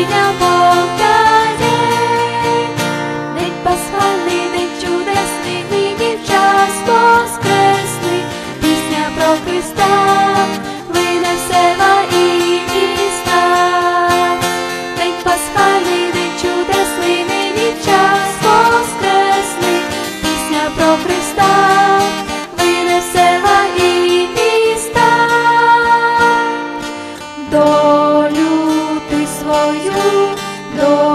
Тайня пасхальний, день чудесний, нині час воскресний, пісня про Христа, вине в і міста, день пасхальний, день нині час воскресний, пісня про Христа. adoro.